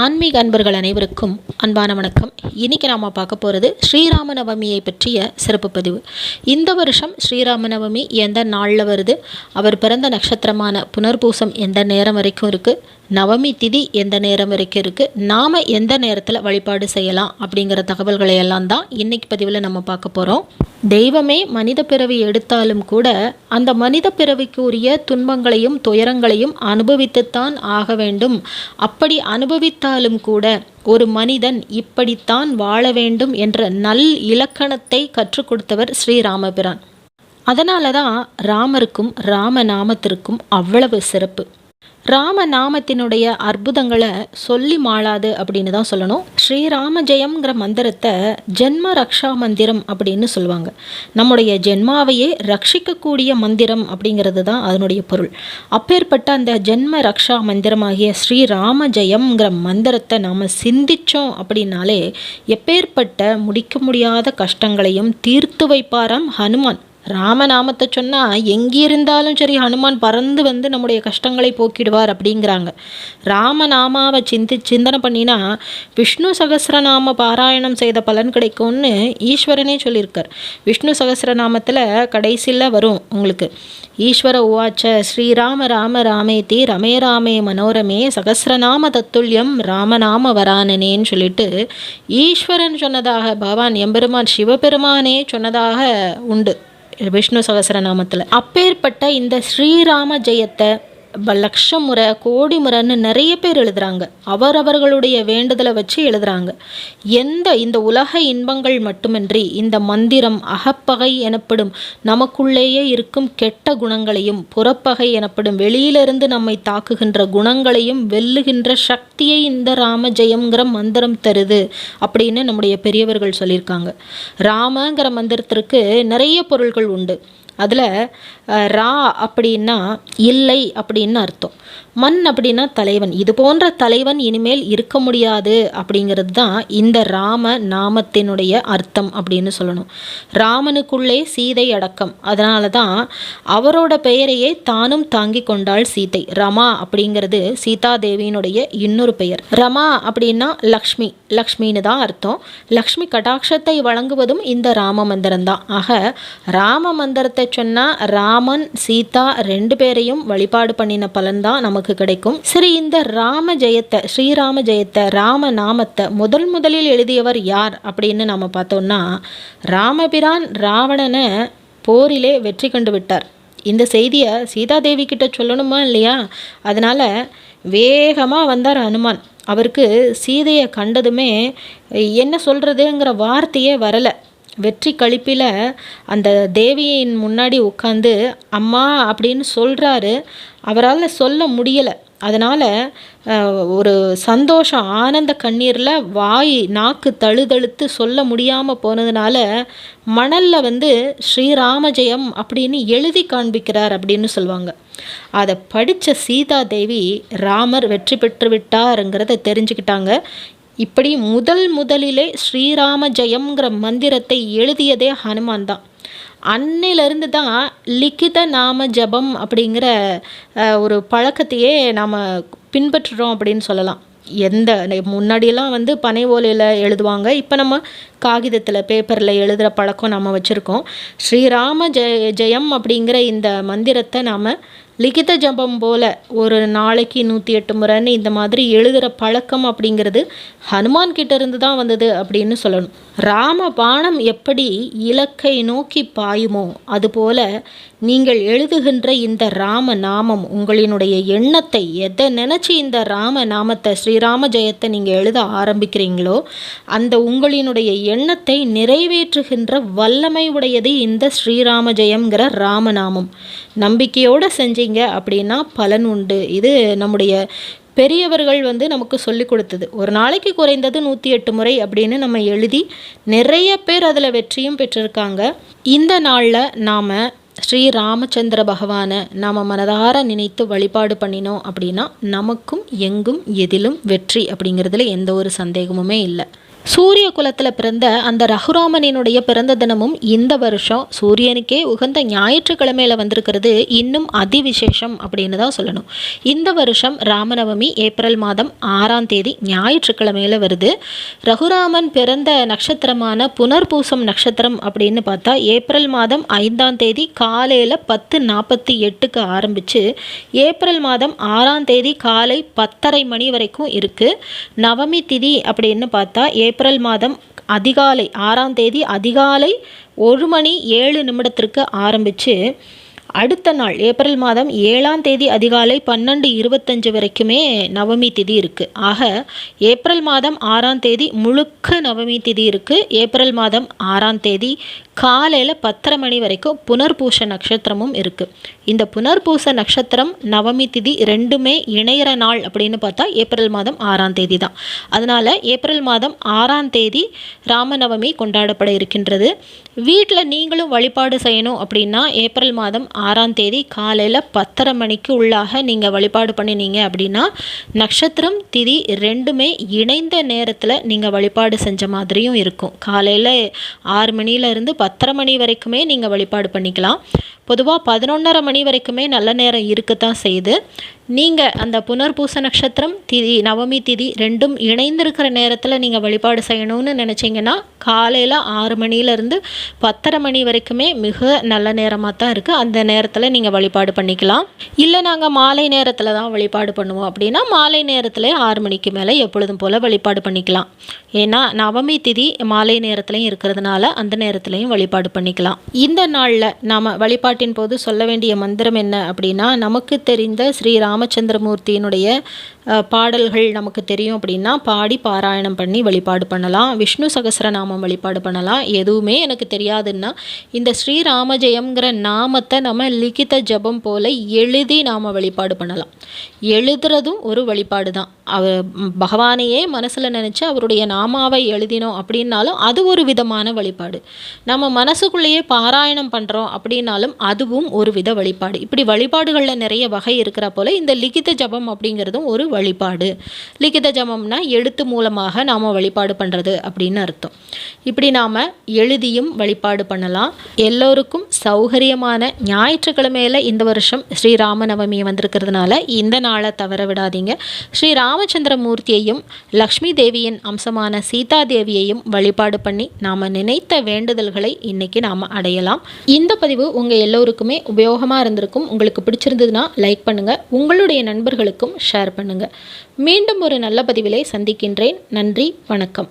ஆன்மீக அன்பர்கள் அனைவருக்கும் அன்பான வணக்கம். இன்றைக்கி நாம் பார்க்க போகிறது ஸ்ரீராம நவமியை பற்றிய சிறப்பு பதிவு. இந்த வருஷம் ஸ்ரீராம நவமி எந்த நாளில் வருது? அவர் பிறந்த நட்சத்திரமான புனர்பூசம் எந்த நேரம் வரைக்கும் இருக்குது நவமி திதி எந்த நேரம் வரைக்கும் இருக்குது நாம் எந்த நேரத்தில் வழிபாடு செய்யலாம் அப்படிங்கிற தகவல்களை எல்லாம் தான் இன்றைக்கி பதிவில் நம்ம பார்க்க போகிறோம் தெய்வமே மனித பிறவி எடுத்தாலும் கூட அந்த மனித பிறவிக்கு உரிய துன்பங்களையும் துயரங்களையும் அனுபவித்துத்தான் ஆக வேண்டும். அப்படி அனுபவித்தாலும் கூட ஒரு மனிதன் இப்படித்தான் வாழ வேண்டும் என்ற நல் இலக்கணத்தை கற்றுக் கொடுத்தவர் ஸ்ரீராமபிரான். அதனால தான் ராமருக்கும் ராமநாமத்திற்கும் அவ்வளவு சிறப்பு. ராம நாமத்தினுடைய அற்புதங்களை சொல்லி மாளாது அப்படின்னு தான் சொல்லணும். ஸ்ரீராம ஜெயம்ங்கிற மந்திரத்தை ஜென்ம ரக்ஷா மந்திரம் அப்படின்னு சொல்லுவாங்க. நம்முடைய ஜென்மாவையே ரட்சிக்கக்கூடிய மந்திரம் அப்படிங்கிறது தான் அதனுடைய பொருள். அப்பேற்பட்ட அந்த ஜென்ம ரக்ஷா மந்திரமாகிய ஸ்ரீராம ஜெயம்ங்கிற மந்திரத்தை நாம் சிந்திச்சோம் அப்படின்னாலே எப்பேற்பட்ட முடிக்க முடியாத கஷ்டங்களையும் தீர்த்து வைப்பாராம் ஹனுமான். ராமநாமத்தை சொன்னால் எங்கே இருந்தாலும் சரி ஹனுமான் பறந்து வந்து நம்முடைய கஷ்டங்களை போக்கிடுவார் அப்படிங்கிறாங்க. ராமநாமாவை சிந்தி சிந்தனை பண்ணினா விஷ்ணு சகசிரநாம பாராயணம் செய்த பலன் கிடைக்கும்னு ஈஸ்வரனே சொல்லியிருக்கார். விஷ்ணு சகசிரநாமத்தில் கடைசியில் வரும் உங்களுக்கு ஈஸ்வர உவாச்ச ஸ்ரீராம ராம ராமேதி ரமே ராமே மனோரமே சகசிரநாம தத்துல்யம் ராமநாம வரானனேன்னு சொல்லிட்டு ஈஸ்வரன் சொன்னதாக பகவான் எம்பெருமான் சிவபெருமானே சொன்னதாக உண்டு. விஷ்ணு சகசரநாமத்தில். அப்பேற்பட்ட இந்த ஸ்ரீராம ஜெயத்தை லட்சம் முறை கோடி முறைன்னு நிறைய பேர் எழுதுகிறாங்க அவரவர்களுடைய வேண்டுதலை வச்சு எழுதுகிறாங்க எந்த இந்த உலக இன்பங்கள் மட்டுமின்றி இந்த மந்திரம் அகப்பகை எனப்படும் நமக்குள்ளேயே இருக்கும் கெட்ட குணங்களையும் புறப்பகை எனப்படும் வெளியிலிருந்து நம்மை தாக்குகின்ற குணங்களையும் வெல்லுகின்ற சக்தியை இந்த ராம ஜெயம்ங்கிற மந்திரம் தருது அப்படின்னு நம்முடைய பெரியவர்கள் சொல்லியிருக்காங்க. ராமங்கிற மந்திரத்திற்கு நிறைய பொருள்கள் உண்டு. அதில் ரா அப்படின்னா இல்லை அப்படின்னு அர்த்தம். மண் அப்படின்னா தலைவன். இது போன்ற தலைவன் இனிமேல் இருக்க முடியாது அப்படிங்கிறது தான் இந்த ராம நாமத்தினுடைய அர்த்தம் அப்படின்னு சொல்லணும். ராமனுக்குள்ளே சீதை அடக்கம். அதனால தான் அவரோட பெயரையே தானும் தாங்கி கொண்டாள் சீதை. ரமா அப்படிங்கிறது சீதா தேவியினுடைய இன்னொரு பெயர். ரமா அப்படின்னா லக்ஷ்மி. லக்ஷ்மின்னு தான் அர்த்தம். லக்ஷ்மி கடாட்சத்தை வழங்குவதும் இந்த ராம மந்திரம் தான். ஆக ராம மந்திரத்தை சொன்னால் ராமன் சீதா ரெண்டு பேரையும் வழிபாடு பண்ணின பலன்தான் நமக்கு கிடைக்கும். சரி இந்த ராம ஜெயத்தை ஸ்ரீராம ஜெயத்தை ராம நாமத்தை முதல் முதலில் எழுதியவர் யார் அப்படின்னு நாம் பார்த்தோம்னா ராமபிரான் ராவணனை போரிலே வெற்றி கண்டு விட்டார். இந்த செய்தியை சீதாதேவி கிட்ட சொல்லணுமா இல்லையா? அதனால் வேகமாக வந்தார் ஹனுமான் அவருக்கு சீதையை கண்டதுமே என்ன சொல்கிறதுங்கிற வார்த்தையே வரலை. வெற்றி கழிப்பில் அந்த தேவியின் முன்னாடி உட்காந்து அம்மா அப்படின்னு சொல்கிறாரு அவரால் சொல்ல முடியலை. அதனால் ஒரு சந்தோஷம் ஆனந்த கண்ணீரில் வாய் நாக்கு தழுதழுத்து சொல்ல முடியாமல் போனதுனால மணலில் வந்து ஸ்ரீராமஜெயம் அப்படின்னு எழுதி காண்பிக்கிறார் அப்படின்னு சொல்லுவாங்க அதை படித்த சீதா தேவி ராமர் வெற்றி பெற்று விட்டாருங்கிறத தெரிஞ்சுக்கிட்டாங்க. இப்படி முதல் முதலிலே ஸ்ரீராம ஜெயம்ங்கிற மந்திரத்தை எழுதியதே ஹனுமான் தான் அன்னிலிருந்து தான் லிக்கித நாம ஜபம் அப்படிங்கிற ஒரு பழக்கத்தையே நாம் பின்பற்றுறோம் அப்படின்னு சொல்லலாம். எந்த முன்னாடியெல்லாம் வந்து பனை ஓலையில் எழுதுவாங்க இப்போ நம்ம காகிதத்தில் பேப்பரில் எழுதுகிற பழக்கம் நம்ம வச்சுருக்கோம். ஸ்ரீராம ஜெய ஜெயம் அப்படிங்கிற இந்த மந்திரத்தை நாம் லிகித ஜபம் போல் ஒரு நாளைக்கு நூற்றி எட்டு முறைன்னு இந்த மாதிரி எழுதுகிற பழக்கம் அப்படிங்கிறது ஹனுமான் கிட்டேருந்து தான் வந்தது அப்படின்னு சொல்லணும். ராம பானம் எப்படி இலக்கை நோக்கி பாயுமோ அதுபோல நீங்கள் எழுதுகின்ற இந்த ராம நாமம் உங்களினுடைய எண்ணத்தை எதை நினச்சி இந்த ராம நாமத்தை ஸ்ரீராம ஜெயத்தை நீங்கள் எழுத ஆரம்பிக்கிறீங்களோ அந்த உங்களினுடைய எண்ணத்தை நிறைவேற்றுகின்ற வல்லமை உடையது இந்த ஸ்ரீராம ஜெயம்ங்கிற ராமநாமம். நம்பிக்கையோடு செஞ்சீங்க அப்படின்னா பலன் உண்டு. இது நம்முடைய பெரியவர்கள் வந்து நமக்கு சொல்லி கொடுத்தது. ஒரு நாளைக்கு குறைந்தது நூற்றி எட்டு முறை அப்படின்னு நம்ம எழுதி நிறைய பேர் அதில் வெற்றியும் பெற்றிருக்காங்க. இந்த நாளில் நாம் ஸ்ரீ ராமச்சந்திர பகவானை நாம் மனதார நினைத்து வழிபாடு பண்ணினோம் அப்படின்னா நமக்கும் எங்கும் எதிலும் வெற்றி அப்படிங்கிறதுல எந்த ஒரு சந்தேகமுமே இல்லை. சூரிய குலத்தில் பிறந்த அந்த ரகுராமனினுடைய பிறந்த தினமும் இந்த வருஷம் சூரியனுக்கே உகந்த ஞாயிற்றுக்கிழமையில் வந்திருக்கிறது இன்னும் அதிவிசேஷம் அப்படின்னு தான் சொல்லணும். இந்த வருஷம் ராமநவமி ஏப்ரல் மாதம் ஆறாம் தேதி ஞாயிற்றுக்கிழமையில் வருது. ரகுராமன் பிறந்த நட்சத்திரமான புனர்பூசம் நட்சத்திரம் அப்படின்னு பார்த்தா ஏப்ரல் மாதம் ஐந்தாம் தேதி காலையில் பத்து நாற்பத்தி எட்டுக்கு ஆரம்பித்து ஏப்ரல் மாதம் ஆறாம் தேதி காலை பத்தரை மணி வரைக்கும் இருக்குது நவமி திதி அப்படின்னு பார்த்தா ஏப்ரல் மாதம் அதிகாலை ஆறாம் தேதி அதிகாலை ஒரு மணி ஏழு நிமிடத்திற்கு ஆரம்பித்து அடுத்த நாள் ஏப்ரல் மாதம் ஏழாம் தேதி அதிகாலை பன்னெண்டு இருபத்தஞ்சு வரைக்குமே நவமி திதி இருக்குது ஆக ஏப்ரல் மாதம் ஆறாம் தேதி முழுக்க நவமி திதி இருக்குது ஏப்ரல் மாதம் ஆறாம் தேதி காலையில் பத்தரை மணி வரைக்கும் புனர்பூச நட்சத்திரமும் இருக்குது இந்த புனர்பூச நட்சத்திரம் நவமி திதி ரெண்டுமே இணையிற நாள் அப்படின்னு பார்த்தா ஏப்ரல் மாதம் ஆறாம் தேதி தான். அதனால் ஏப்ரல் மாதம் ஆறாம் தேதி ராமநவமி கொண்டாடப்பட இருக்கின்றது. வீட்டில் நீங்களும் வழிபாடு செய்யணும் அப்படின்னா ஏப்ரல் மாதம் ஆறாம் தேதி காலையில் பத்தரை மணிக்கு உள்ளாக நீங்கள் வழிபாடு பண்ணினீங்க அப்படின்னா நட்சத்திரம் திதி ரெண்டுமே இணைந்த நேரத்தில் நீங்கள் வழிபாடு செஞ்ச மாதிரியும் இருக்கும். காலையில் ஆறு மணியிலேருந்து பத்தரை மணி வரைக்குமே நீங்கள் வழிபாடு பண்ணிக்கலாம். பொதுவாக பதினொன்றரை மணி வரைக்குமே நல்ல நேரம் இருக்கத்தான் செய்யுது. நீங்கள் அந்த புனர்பூச நட்சத்திரம் திதி நவமி திதி ரெண்டும் இணைந்திருக்கிற நேரத்தில் நீங்கள் வழிபாடு செய்யணும்னு நினச்சிங்கன்னா காலையில் ஆறு மணிலேருந்து பத்தரை மணி வரைக்குமே மிக நல்ல நேரமாக தான் இருக்குது அந்த நேரத்தில் நீங்கள் வழிபாடு பண்ணிக்கலாம். இல்லை நாங்கள் மாலை நேரத்தில் தான் வழிபாடு பண்ணுவோம் அப்படின்னா மாலை நேரத்தில் ஆறு மணிக்கு மேலே எப்பொழுதும் போல் வழிபாடு பண்ணிக்கலாம். ஏன்னா நவமி திதி மாலை நேரத்துலையும் இருக்கிறதுனால அந்த நேரத்துலையும் வழிபாடு பண்ணிக்கலாம். இந்த நாளில் நாம் வழிபாட்டின் போது சொல்ல வேண்டிய மந்திரம் என்ன அப்படின்னா நமக்கு தெரிந்த ஸ்ரீராம் ராமச்சந்திரமூர்த்தியினுடைய பாடல்கள் நமக்கு தெரியும் அப்படின்னா பாடி பாராயணம் பண்ணி வழிபாடு பண்ணலாம். விஷ்ணு சகசரநாமம் வழிபாடு பண்ணலாம். எதுவுமே எனக்கு தெரியாதுன்னா இந்த ஸ்ரீராம ஜெயம்ங்கிற நாமத்தை நம்ம லிகித ஜபம் போல் எழுதி நாம் வழிபாடு பண்ணலாம். எழுதுறதும் ஒரு வழிபாடு தான். அவர் பகவானையே மனசில் நினச்சி அவருடைய நாமாவை எழுதினோம் அப்படின்னாலும் அது ஒரு விதமான வழிபாடு. நம்ம மனசுக்குள்ளேயே பாராயணம் பண்ணுறோம் அப்படின்னாலும் அதுவும் ஒரு வித வழிபாடு. இப்படி வழிபாடுகளில் நிறைய வகை இருக்கிற போல் இந்த லிகித ஜபம் அப்படிங்கிறதும் ஒரு வழிபாடு. லிகித ஜமம்னா எழுத்து மூலமாக நாம் வழிபாடு பண்ணுறது அப்படின்னு அர்த்தம். இப்படி நாம் எழுதியும் வழிபாடு பண்ணலாம். எல்லோருக்கும் சௌகரியமான ஞாயிற்றுக்கிழமையில் இந்த வருஷம் ஸ்ரீராம நவமி வந்திருக்கிறதுனால இந்த நாளை தவற விடாதீங்க. ஸ்ரீ ராமச்சந்திரமூர்த்தியையும் லக்ஷ்மி தேவியின் அம்சமான சீதா தேவியையும் வழிபாடு பண்ணி நாம் நினைத்த வேண்டுதல்களை இன்றைக்கி நாம் அடையலாம். இந்த பதிவு உங்கள் எல்லோருக்குமே உபயோகமாக இருந்திருக்கும். உங்களுக்கு பிடிச்சிருந்ததுன்னா லைக் பண்ணுங்கள் உங்களுடைய நண்பர்களுக்கும் ஷேர் பண்ணுங்கள் மீண்டும் ஒரு நல்ல பதிவிலை சந்திக்கின்றேன். நன்றி வணக்கம்.